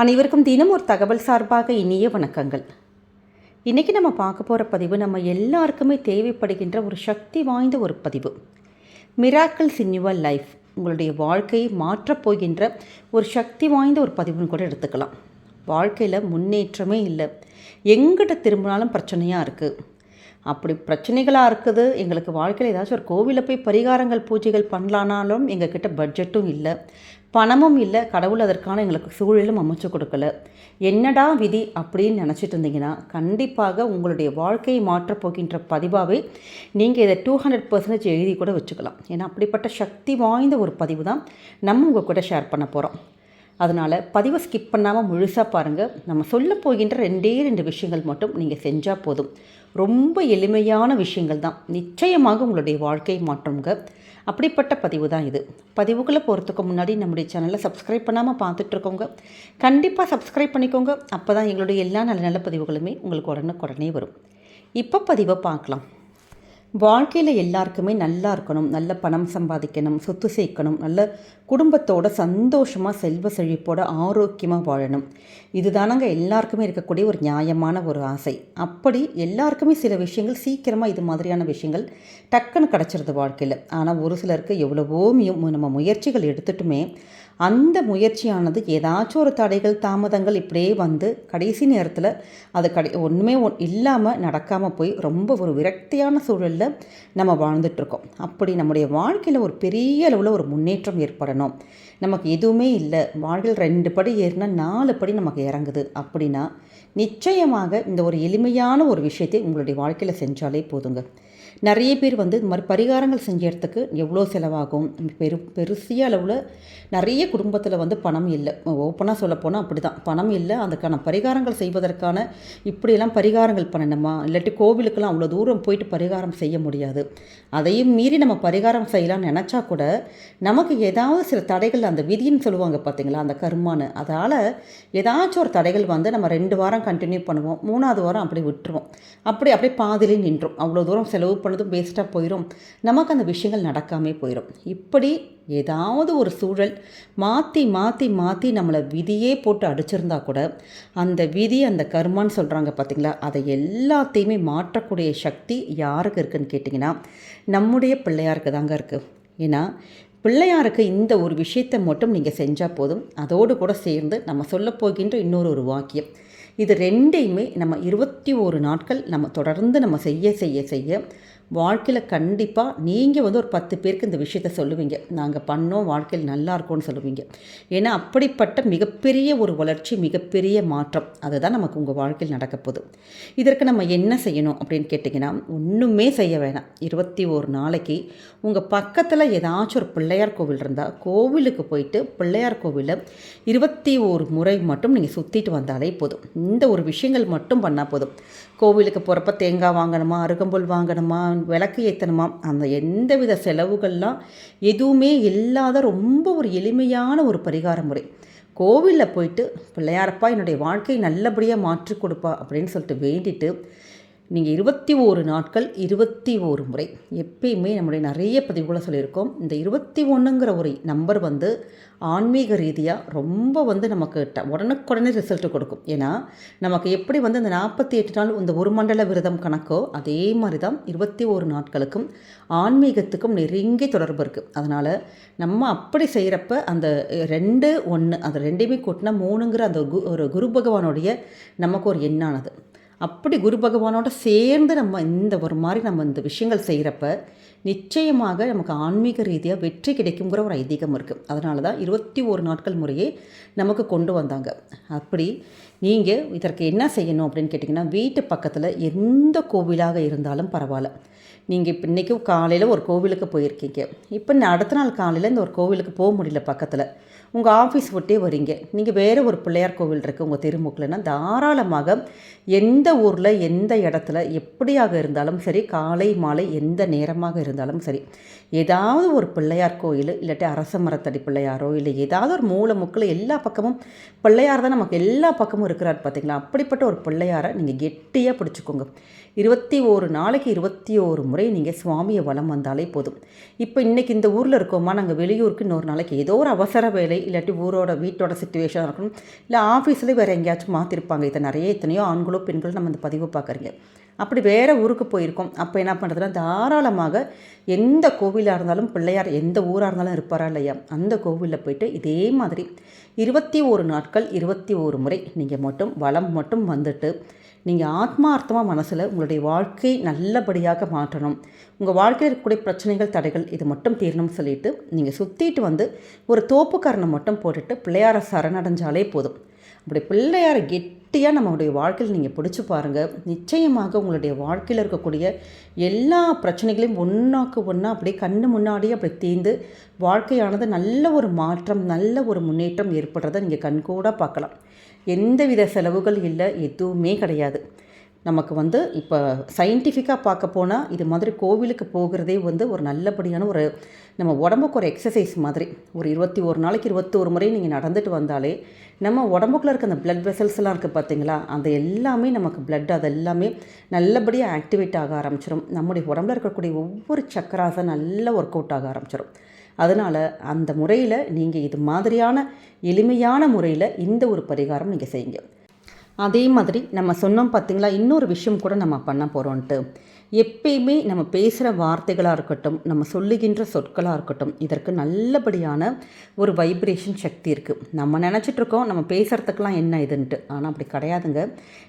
அனைவருக்கும் தினம் ஒரு தகவல் சார்பாக இனிய வணக்கங்கள். இன்றைக்கி நம்ம பார்க்க போகிற பதிவு நம்ம எல்லாருக்குமே தேவைப்படுகின்ற ஒரு சக்தி வாய்ந்த ஒரு பதிவு. மிராக்கிள்ஸ் இன் யுவர் லைஃப் உங்களுடைய வாழ்க்கையை மாற்றப்போகின்ற ஒரு சக்தி வாய்ந்த ஒரு பதிவுன்னு கூட எடுத்துக்கலாம். வாழ்க்கையில் முன்னேற்றமே இல்லை. எங்கிட்ட திரும்பினாலும் பிரச்சனையாக இருக்குது அப்படி பிரச்சனைகளாக இருக்குது. எங்களுக்கு வாழ்க்கையில் ஏதாச்சும் ஒரு கோவிலில் போய் பரிகாரங்கள் பூஜைகள் பண்ணலானாலும் எங்கக்கிட்ட பட்ஜெட்டும் இல்லை. பணமும் இல்லை கடவுள் அதற்கான எங்களுக்கு சூழலும் அமைச்சு கொடுக்கல. என்னடா விதி அப்படின்னு நினச்சிட்டு இருந்தீங்கன்னா கண்டிப்பாக உங்களுடைய வாழ்க்கையை மாற்றப் போகின்ற பதிவாகவே நீங்கள் இதை டூ ஹண்ட்ரட் பர்சன்டேஜ் எழுதி கூட வச்சுக்கலாம். ஏன்னா அப்படிப்பட்ட சக்தி வாய்ந்த ஒரு பதிவு தான் நம்ம உங்கள் கூட ஷேர் பண்ண போகிறோம் அதனால் பதிவை ஸ்கிப் பண்ணாமல் முழுசாக பாருங்கள் நம்ம சொல்ல போகின்ற ரெண்டே ரெண்டு விஷயங்கள் மட்டும் நீங்கள் செஞ்சால் போதும். ரொம்ப எளிமையான விஷயங்கள் தான். நிச்சயமாக உங்களுடைய வாழ்க்கையை மாற்றுங்க அப்படிப்பட்ட பதிவு தான் இது. பதிவுக்குள்ளே போகிறதுக்கு முன்னாடி நம்முடைய சேனலை சப்ஸ்கிரைப் பண்ணாமல் பார்த்துட்ருக்கோங்க கண்டிப்பாக சப்ஸ்கிரைப் பண்ணிக்கோங்க. அப்போ தான் எங்களுடைய எல்லா நல்ல நல்ல பதிவுகளுமே உங்களுக்கு உடனே உடனே வரும். இப்போ பதிவை பார்க்கலாம். வாழ்க்கையில் எல்லாருக்குமே நல்லா இருக்கணும் நல்ல பணம் சம்பாதிக்கணும் சொத்து சேர்க்கணும் நல்ல குடும்பத்தோட சந்தோஷமாக செல்வ செழிப்போட ஆரோக்கியமாக வாழணும். இதுதானங்க எல்லாருக்குமே இருக்கக்கூடிய ஒரு நியாயமான ஒரு ஆசை. அப்படி எல்லாருக்குமே சில விஷயங்கள் சீக்கிரமாக இது மாதிரியான விஷயங்கள் டக்குன்னு கிடச்சிருது வாழ்க்கையில். ஆனால் ஒரு சிலருக்கு எவ்வளவோ நம்ம முயற்சிகள் எடுத்துட்டுமே அந்த முயற்சியானது ஏதாச்சும் ஒரு தடைகள் தாமதங்கள் இப்படியே வந்து கடைசி நேரத்தில் அது கடை ஒன்றுமே ஒன் இல்லாமல் நடக்காமல் போய் ரொம்ப ஒரு விரக்தியான சூழலில் நம்ம வாழ்ந்துட்டுருக்கோம் அப்படி நம்முடைய வாழ்க்கையில் ஒரு பெரிய அளவில் ஒரு முன்னேற்றம் ஏற்படணும். நமக்கு எதுவுமே இல்லை. வாழ்க்கையில் ரெண்டு படி ஏறினா நாலு படி நமக்கு இறங்குது. அப்படின்னா நிச்சயமாக இந்த ஒரு எளிமையான ஒரு விஷயத்தை உங்களுடைய வாழ்க்கையில் செஞ்சாலே போதுங்க. நிறைய பேர் வந்து இது மாதிரி பரிகாரங்கள் செஞ்ச எவ்வளோ செலவாகும்? பெரு பெருசிய அளவில் நிறைய குடும்பத்தில் வந்து பணம் இல்லை. ஓப்பனாக சொல்லப்போனால் அப்படி தான் பணம் இல்லை. அதுக்கான பரிகாரங்கள் செய்வதற்கான இப்படியெல்லாம் பரிகாரங்கள் பண்ணணுமா? இல்லாட்டி கோவிலுக்கெல்லாம் அவ்வளோ தூரம் போயிட்டு பரிகாரம் செய்ய முடியாது. அதையும் மீறி நம்ம பரிகாரம் செய்யலாம்னு நினச்சா கூட நமக்கு ஏதாவது சில தடைகள் அந்த விதின்னு சொல்லுவாங்க பார்த்தீங்களா அந்த கருமானு அதால் ஏதாச்சும் ஒரு தடைகள் வந்து நம்ம ரெண்டு வாரம் கண்டினியூ பண்ணுவோம். மூணாவது வாரம் அப்படி விட்டுருவோம். அப்படி அப்படியே பாதிலே நின்றோம் அவ்வளோ தூரம் செலவு பண்ணதும் வேஸ்ட்டாக போயிடும் நமக்கு அந்த விஷயங்கள் நடக்காமே போயிடும் இப்படி ஏதாவது ஒரு சூழல் மாற்றி மாற்றி மாற்றி நம்மளை விதியே போட்டு அடிச்சிருந்தா கூட அந்த விதி அந்த கர்மான்னு சொல்கிறாங்க பார்த்தீங்களா அதை எல்லாத்தையுமே மாற்றக்கூடிய சக்தி யாருக்கு இருக்குன்னு கேட்டிங்கன்னா நம்முடைய பிள்ளையாருக்கு தாங்க இருக்குது ஏன்னா பிள்ளையாருக்கு இந்த ஒரு விஷயத்தை மட்டும் நீங்கள் செஞ்சால் போதும். அதோடு கூட சேர்ந்து நம்ம சொல்ல போகின்ற இன்னொரு ஒரு வாக்கியம். இது ரெண்டையுமே நம்ம இருபத்தி ஒரு நாட்கள் நம்ம தொடர்ந்து நம்ம செய்ய செய்ய செய்ய வாழ்க்கையில் கண்டிப்பாக நீங்கள் வந்து ஒரு பத்து பேருக்கு இந்த விஷயத்த சொல்லுவீங்க. நாங்கள் பண்ணோம் வாழ்க்கையில் நல்லா இருக்கோம்னு சொல்லுவீங்க. ஏன்னா அப்படிப்பட்ட மிகப்பெரிய ஒரு வளர்ச்சி மிகப்பெரிய மாற்றம். அதுதான் நமக்கு உங்கள் வாழ்க்கையில் நடக்க போகுது. இதற்கு நம்ம என்ன செய்யணும் அப்படின்னு கேட்டிங்கன்னா ஒன்றுமே செய்ய வேணாம். இருபத்தி ஒரு நாளைக்கு உங்கள் பக்கத்தில் ஏதாச்சும் ஒரு பிள்ளையார் கோவில் இருந்தால் கோவிலுக்கு போயிட்டு பிள்ளையார் கோவிலில் இருபத்தி ஒரு முறை மட்டும் நீங்கள் சுற்றிட்டு வந்தாலே போதும். இந்த ஒரு விஷயங்கள் மட்டும் பண்ணால் போதும். கோவிலுக்கு போகிறப்ப தேங்காய் வாங்கணுமா அருகம்புல் வாங்கணுமா விளக்கு ஏற்றணுமா அந்த எந்த வித செலவுகள்லாம் எதுவுமே இல்லாத ரொம்ப ஒரு எளிமையான ஒரு பரிகார முறை. கோவிலில் போயிட்டு பிள்ளையாரப்பா என்னுடைய வாழ்க்கையை நல்லபடியாக மாற்றி கொடுப்பா அப்படின்னு சொல்லிட்டு வேண்டிட்டு நீங்கள் இருபத்தி ஓரு நாட்கள் இருபத்தி ஓரு முறை. எப்பயுமே நம்முடைய நிறைய பதிவுகளை சொல்லியிருக்கோம். இந்த இருபத்தி ஒன்றுங்கிற ஒரு நம்பர் வந்து ஆன்மீக ரீதியாக ரொம்ப வந்து நமக்கு உடனுக்குடனே ரிசல்ட் கொடுக்கும். ஏன்னா நமக்கு எப்படி வந்து இந்த நாற்பத்தி எட்டு நாள் இந்த ஒரு மண்டல விரதம் கணக்கோ அதே மாதிரி தான் இருபத்தி ஓரு நாட்களுக்கும் ஆன்மீகத்துக்கும் நெருங்கி தொடர்பு இருக்குது அதனால் நம்ம அப்படி செய்கிறப்ப அந்த ரெண்டு ஒன்று அந்த ரெண்டையுமே கூட்டினா மூணுங்கிற அந்த கு ஒரு குரு பகவானுடைய நமக்கு ஒரு எண்ணானது. அப்படி குரு பகவானோட சேர்ந்து நம்ம இந்த ஒரு மாதிரி நம்ம இந்த விஷயங்கள் செய்கிறப்ப நிச்சயமாக நமக்கு ஆன்மீக ரீதியாக வெற்றி கிடைக்குங்கிற ஒரு ஐதீகம் இருக்குது அதனால தான் இருபத்தி ஒரு நாட்கள் முறையே நமக்கு கொண்டு வந்தாங்க. அப்படி நீங்கள் இதற்கு என்ன செய்யணும் அப்படின்னு கேட்டிங்கன்னா வீட்டு பக்கத்தில் எந்த கோவிலாக இருந்தாலும் பரவாயில்ல. நீங்கள் இப்போ இன்றைக்கி காலையில் ஒரு கோவிலுக்கு போயிருக்கீங்க. இப்போ அடுத்த நாள் காலையில் இந்த ஒரு கோவிலுக்கு போக முடியல பக்கத்தில். உங்கள் ஆஃபீஸ் விட்டே வரீங்க. நீங்கள் வேறு ஒரு பிள்ளையார் கோவில் இருக்குது உங்கள் தெருமுக்கில்னா தாராளமாக எந்த ஊரில் எந்த இடத்துல எப்படியாக இருந்தாலும் சரி காலை மாலை எந்த நேரமாக இருந்தாலும் சரி ஏதாவது ஒரு பிள்ளையார் கோயில் இல்லாட்டி அரச மரத்தடி பிள்ளையாரோ இல்லை ஏதாவது ஒரு மூலை முக்கில் எல்லா பக்கமும் பிள்ளையார் தான் நமக்கு எல்லா பக்கமும் இருக்கிறார் பார்த்தீங்களா? அப்படிப்பட்ட ஒரு பிள்ளையாரை நீங்கள் கெட்டியாக பிடிச்சிக்கோங்க. இருபத்தி ஒரு நாளைக்கு இருபத்தி ஓரு முறை நீங்கள் சுவாமியை வளம் வந்தாலே போதும். இப்போ இன்றைக்கி இந்த ஊரில் இருக்கோமா? நாங்கள் வெளியூருக்கு இன்னொரு நாளைக்கு ஏதோ ஒரு அவசர வேலை இல்லாட்டி ஊரோட வீட்டோட சுச்சுவேஷனாக இருக்கணும் இல்லை ஆஃபீஸில் வேறு எங்கேயாச்சும் மாற்றிருப்பாங்க இதை நிறைய எத்தனையோ ஆண்களோ பெண்களோ நம்ம இந்த பதிவு பார்க்குறீங்க. அப்படி வேறு ஊருக்கு போயிருக்கோம். அப்போ என்ன பண்ணுறதுனா தாராளமாக எந்த கோவிலாக இருந்தாலும் பிள்ளையார் எந்த ஊராக இருந்தாலும் இருப்பாரா இல்லையா? அந்த கோவிலில் போயிட்டு இதே மாதிரி இருபத்தி ஒரு நாட்கள் இருபத்தி ஒரு முறை நீங்கள் மட்டும் வளம் மட்டும் வந்துட்டு நீங்கள் ஆத்மார்த்தமாக மனசில் உங்களுடைய வாழ்க்கை நல்லபடியாக மாற்றணும். உங்கள் வாழ்க்கையில் இருக்கக்கூடிய பிரச்சனைகள் தடைகள் இது மட்டும் தீரணும்னு சொல்லிட்டு நீங்கள் சுற்றிட்டு வந்து ஒரு தோப்புக்காரனை மட்டும் போட்டுட்டு பிள்ளையாரை சரணடைஞ்சாலே போதும். அப்படி பிள்ளையாரை கெட்டியாக நம்மளுடைய வாழ்க்கையில் நீங்கள் பிடிச்சி பாருங்கள் நிச்சயமாக உங்களுடைய வாழ்க்கையில் இருக்கக்கூடிய எல்லா பிரச்சனைகளையும் ஒன்றாக்கு ஒன்றா அப்படியே கண்ணு முன்னாடியே அப்படி தீர்ந்து வாழ்க்கையானது நல்ல ஒரு மாற்றம் நல்ல ஒரு முன்னேற்றம் ஏற்படுறதை நீங்கள் கண்கூடாக பார்க்கலாம். எந்தவித செலவுகள் இல்லை எதுவுமே கிடையாது. நமக்கு வந்து இப்போ சயின்டிஃபிக்காக பார்க்க போனால் இது மாதிரி கோவிலுக்கு போகிறதே வந்து ஒரு நல்லபடியான ஒரு நம்ம உடம்புக்கு ஒரு எக்ஸசைஸ் மாதிரி. ஒரு இருபத்தி ஒரு நாளைக்கு இருபத்தோரு முறை நீங்கள் நடந்துட்டு வந்தாலே நம்ம உடம்புக்குள்ள இருக்க அந்த பிளட் வெசல்ஸ்லாம் இருக்குது பார்த்தீங்களா அந்த எல்லாமே நமக்கு பிளட் அது எல்லாமே நல்லபடியாக ஆக்டிவேட் ஆக ஆரம்பிச்சிடும் நம்முடைய உடம்புல இருக்கக்கூடிய ஒவ்வொரு சக்கராசை நல்ல ஒர்க் அவுட் ஆக ஆரம்பிச்சிடும் அதனால் அந்த முறையில் நீங்கள் இது மாதிரியான எளிமையான முறையில் இந்த ஒரு பரிகாரம் நீங்கள் செய்யுங்க. அதே மாதிரி நம்ம சொன்னோம் பார்த்தீங்களா இன்னொரு விஷயம் கூட நம்ம பண்ண போகிறோன்ட்டு எப்பயுமே நம்ம பேசுகிற வார்த்தைகளாக இருக்கட்டும் நம்ம சொல்லுகின்ற சொற்களாக இருக்கட்டும் இதற்கு நல்லபடியான ஒரு வைப்ரேஷன் சக்தி இருக்குது நம்ம நினச்சிட்ருக்கோம் நம்ம பேசுகிறதுக்கெலாம் என்ன இதுன்ட்டு. ஆனால் அப்படி கிடையாதுங்க.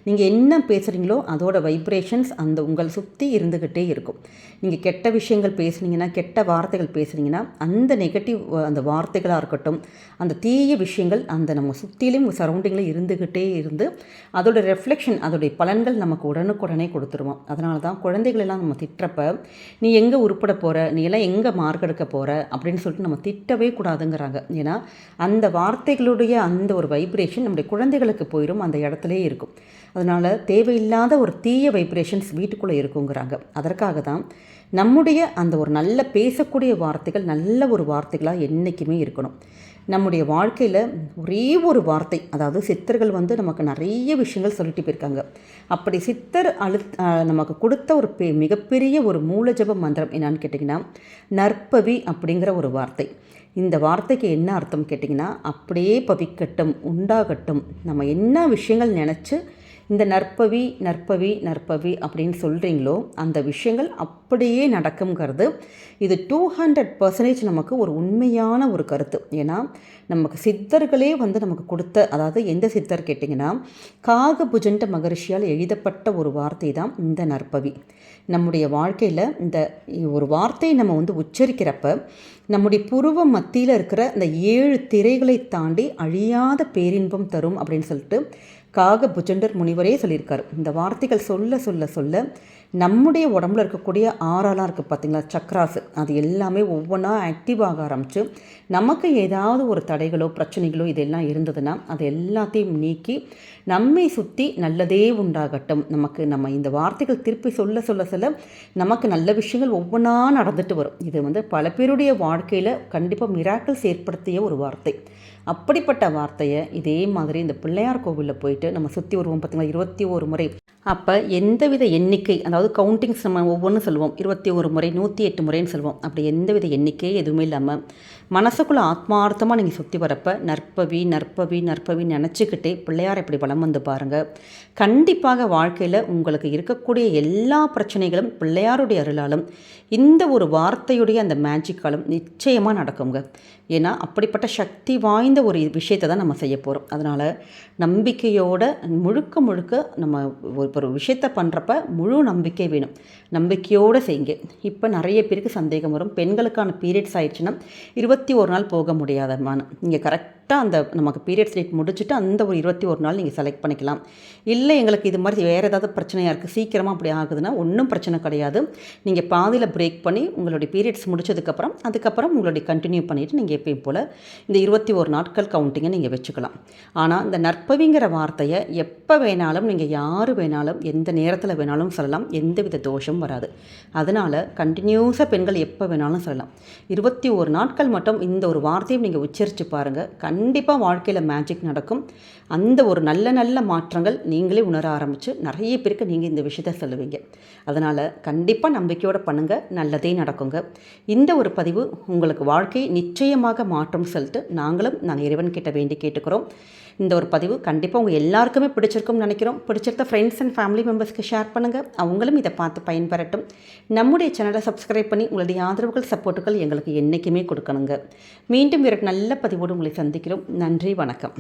நீங்கள் என்ன பேசுகிறீங்களோ அதோட வைப்ரேஷன்ஸ் அந்த உங்களை சுற்றி இருந்துக்கிட்டே இருக்கும். நீங்கள் கெட்ட விஷயங்கள் பேசுனீங்கன்னா கெட்ட வார்த்தைகள் பேசுனீங்கன்னா அந்த நெகட்டிவ் அந்த வார்த்தைகளாக இருக்கட்டும் அந்த தீய விஷயங்கள் அந்த நம்ம சுற்றிலையும் சரௌண்டிங்கில் இருந்துக்கிட்டே இருந்து அதோட ரெஃப்ளெக்ஷன் அதோடைய பலன்கள் நமக்கு உடனுக்குடனே கொடுத்துருவோம் அதனால தான் குழந்தை குழந்தைகளெல்லாம் நம்ம திட்டுறப்ப நீ எங்கே உருப்பட போகிற நீ எல்லாம் எங்கே மார்க் எடுக்க போகிற அப்படின்னு சொல்லிட்டு நம்ம திட்டவே கூடாதுங்கிறாங்க. ஏன்னா அந்த வார்த்தைகளுடைய அந்த ஒரு வைப்ரேஷன் நம்முடைய குழந்தைகளுக்கு போயிடும் அந்த இடத்துலே இருக்கும். அதனால் தேவையில்லாத ஒரு தீய வைப்ரேஷன்ஸ் வீட்டுக்குள்ளே இருக்குங்கிறாங்க. அதற்காக தான் நம்முடைய அந்த ஒரு நல்ல பேசக்கூடிய வார்த்தைகள் நல்ல ஒரு வார்த்தைகளாக என்றைக்குமே இருக்கணும். நம்முடைய வாழ்க்கையில் ஒரே ஒரு வார்த்தை அதாவது சித்தர்கள் வந்து நமக்கு நிறைய விஷயங்கள் சொல்லிட்டு போயிருக்காங்க. அப்படி சித்தர் அழு நமக்கு கொடுத்த ஒரு பெ மிகப்பெரிய ஒரு மூலஜப மந்திரம் என்னான்னு கேட்டிங்கன்னா நற்பவி அப்படிங்கிற ஒரு வார்த்தை. இந்த வார்த்தைக்கு என்ன அர்த்தம் கேட்டிங்கன்னா அப்படியே பவிக்கட்டும் உண்டாகட்டும். நம்ம என்ன விஷயங்கள் நினச்சி இந்த நற்பவி நற்பவி நற்பவி அப்படின்னு சொல்கிறீங்களோ அந்த விஷயங்கள் அப்படியே நடக்குங்கிறது இது டூ ஹண்ட்ரட் பர்சன்டேஜ் நமக்கு ஒரு உண்மையான ஒரு கருத்து. ஏன்னா நமக்கு சித்தர்களே வந்து நமக்கு கொடுத்த அதாவது எந்த சித்தர் கேட்டிங்கன்னா காகபுஜண்ட மகரிஷியால் எழுதப்பட்ட ஒரு வார்த்தை தான் இந்த நற்பவி. நம்முடைய வாழ்க்கையில் இந்த ஒரு வார்த்தையை நம்ம வந்து உச்சரிக்கிறப்ப நம்முடைய புருவ மத்தியில் இருக்கிற இந்த ஏழு திரைகளை தாண்டி அழியாத பேரின்பம் தரும் அப்படின்னு சொல்லிட்டு காக புஜண்டர் முனிவரே சொல்லியிருக்கார். இந்த வார்த்தைகள் சொல்ல சொல்ல சொல்ல நம்முடைய உடம்புல இருக்கக்கூடிய ஆறாலாம் இருக்குது பார்த்திங்களா சக்ராஸ் அது எல்லாமே ஒவ்வொன்றா ஆக்டிவ் ஆக ஆரம்பித்து நமக்கு ஏதாவது ஒரு தடைகளோ பிரச்சனைகளோ இதெல்லாம் இருந்ததுன்னா அது எல்லாத்தையும் நீக்கி நம்மை சுற்றி நல்லதே உண்டாகட்டும். நமக்கு நம்ம இந்த வார்த்தைகள் திருப்பி சொல்ல சொல்ல சொல்ல நமக்கு நல்ல விஷயங்கள் ஒவ்வொன்றா நடந்துட்டு வரும். இது வந்து பல பேருடைய வாழ்க்கையில் கண்டிப்பாக மிராக்கிள்ஸ் ஏற்படுத்திய ஒரு வார்த்தை. அப்படிப்பட்ட வார்த்தையை இதே மாதிரி இந்த பிள்ளையார் கோவிலில் போயிட்டு நம்ம சுற்றி வருவோம் பார்த்திங்களா இருபத்தி ஒரு முறை. அப்போ எந்தவித எண்ணிக்கை அதாவது கவுண்டிங்ஸ் நம்ம ஒவ்வொன்றும் சொல்லுவோம். இருபத்தி ஒரு முறை நூற்றி எட்டு முறைன்னு சொல்லுவோம். அப்படி எந்தவித எண்ணிக்கை எதுவுமே இல்லாமல் மனசுக்குள்ளே ஆத்மார்த்தமாக நீங்கள் சுற்றி வரப்போ நற்பவி நற்பவி நற்பவி நினச்சிக்கிட்டே பிள்ளையார் இப்படி வளம் வந்து பாருங்கள் கண்டிப்பாக வாழ்க்கையில் உங்களுக்கு இருக்கக்கூடிய எல்லா பிரச்சனைகளும் பிள்ளையாருடைய அருளாலும் இந்த ஒரு வார்த்தையுடைய அந்த மேஜிக்காலும் நிச்சயமாக நடக்குங்க. ஏன்னா அப்படிப்பட்ட சக்தி வாய்ந்த ஒரு விஷயத்தை தான் நம்ம செய்ய போகிறோம் அதனால் நம்பிக்கையோட முழுக்க முழுக்க நம்ம ஒரு விஷயத்த பண்ணுறப்ப முழு நம்பிக்கை வேணும். நம்பிக்கையோடு செய்யுங்க. இப்போ நிறைய பேருக்கு சந்தேகம் வரும். பெண்களுக்கான பீரியட்ஸ் ஆயிடுச்சுன்னா இருபத்தி இருபத்தி ஒரு நாள் போக முடியாத முடியாதமான இங்கே கரெக்ட் கரெக்டாக அந்த நமக்கு பீரியட்ஸ் டேட் முடிச்சுட்டு அந்த ஒரு இருபத்தி ஒரு நாள் நீங்கள் செலக்ட் பண்ணிக்கலாம். இல்லை எங்களுக்கு இது மாதிரி வேறு ஏதாவது பிரச்சனையாக இருக்குது சீக்கிரமாக அப்படி ஆகுதுன்னா ஒன்றும் பிரச்சனை கிடையாது. நீங்கள் பாதியில் பிரேக் பண்ணி உங்களுடைய பீரியட்ஸ் முடிச்சதுக்கப்புறம் அதுக்கப்புறம் உங்களுடைய கண்டினியூ பண்ணிவிட்டு நீங்கள் எப்பயும் போல் இந்த இருபத்தி ஒரு நாட்கள் கவுண்டிங்கை நீங்கள் வச்சுக்கலாம். ஆனால் இந்த நற்பவிங்கிற வார்த்தையை எப்போ வேணாலும் நீங்கள் யார் வேணாலும் எந்த நேரத்தில் வேணாலும் சொல்லலாம் எந்தவித தோஷமும் வராது. அதனால் கண்டினியூஸாக பெண்கள் எப்போ வேணாலும் சொல்லலாம். இருபத்தி ஒரு நாட்கள் மட்டும் இந்த ஒரு வார்த்தையும் நீங்கள் உச்சரித்து பாருங்கள் கண் கண்டிப்பாக வாழ்க்கையில் மேஜிக் நடக்கும். அந்த ஒரு நல்ல நல்ல மாற்றங்கள் நீங்களே உணர ஆரம்பித்து நிறைய பேருக்கு நீங்கள் இந்த விஷயத்த சொல்லுவீங்க. அதனால் கண்டிப்பாக நம்பிக்கையோடு பண்ணுங்கள் நல்லதே நடக்குங்க. இந்த ஒரு பதிவு உங்களுக்கு வாழ்க்கையை நிச்சயமாக மாற்றம் சொல்லிட்டு நாங்களும் நாங்கள் இறைவன் கிட்ட வேண்டி கேட்டுக்கிறோம். இந்த ஒரு பதிவு கண்டிப்பாக உங்கள் எல்லாருக்குமே பிடிச்சிருக்கும்னு நினைக்கிறோம். பிடிச்சிருந்த ஃப்ரெண்ட்ஸ் அண்ட் ஃபேமிலி மெம்பர்ஸ்க்கு ஷேர் பண்ணுங்கள் அவங்களும் இதை பார்த்து பயன்பெறட்டும். நம்முடைய சேனலை சப்ஸ்கிரைப் பண்ணி உங்களுடைய ஆதரவுகள் சப்போர்ட்டுகள் எங்களுக்கு என்றைக்குமே கொடுக்கணுங்க. மீண்டும் வேறு நல்ல பதிவோடு உங்களை சந்திக்கிறோம் நன்றி வணக்கம்.